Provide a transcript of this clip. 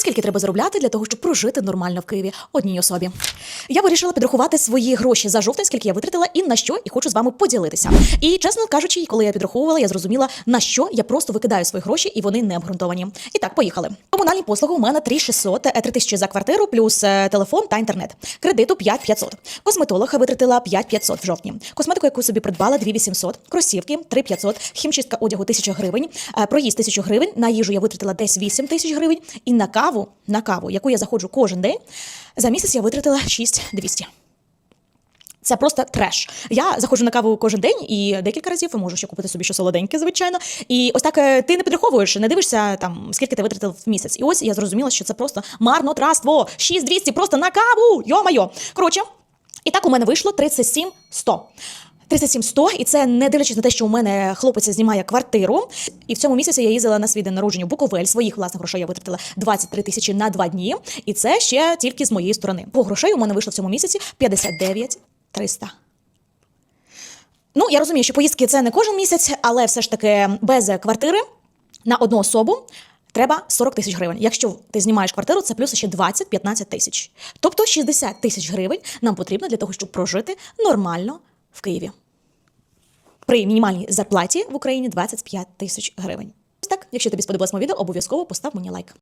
скільки треба заробляти для того, щоб прожити нормально в Києві одній особі? Я вирішила підрахувати свої гроші за жовтень, скільки я витратила і на що, і хочу з вами поділитися. І чесно кажучи, коли я підраховувала, я зрозуміла на що я просто викидаю свої гроші, і вони не обґрунтовані. І так, поїхали. Комунальні послуги у мене 3600, е, 3000 за квартиру, плюс е, телефон та інтернет. Кредиту 5500. Косметолог витратила 5500 в жовтні. Косметику, яку собі придбала 2800. Кросівки 3500. Хімчистка одягу 1000 гривень. е, Проїзд 1000 гривень. На їжу я витратила десь 8 тисяч гривень. І на каву, на каву, яку я заходжу кожен день, за місяць я витратила 6200. Це просто треш. Я заходжу на каву кожен день і декілька разів можу ще купити собі щось солоденьке, звичайно. І ось так е, ти не підраховуєш, не дивишся там, скільки ти витратив в місяць. І ось я зрозуміла, що це просто марнотратство. 6200 просто на каву. Йо-майо. Коротше, і так у мене вийшло 37 100. 37 100, і це не дивлячись на те, що у мене хлопець знімає квартиру. І в цьому місяці я їздила на свій день народження Буковель. Своїх власних грошей я витратила 23 тисячі на два дні. І це ще тільки з моєї сторони. По грошей у мене вийшло в цьому місяці 59 300. Ну, я розумію, що поїздки це не кожен місяць, але все ж таки без квартири на одну особу треба 40 тисяч гривень. Якщо ти знімаєш квартиру, це плюс ще 20-15 тисяч. Тобто 60 тисяч гривень нам потрібно для того, щоб прожити нормально Києві. При мінімальній зарплаті в Україні 25 тисяч гривень. Ось так, якщо тобі сподобалось моє відео, обов'язково постав мені лайк.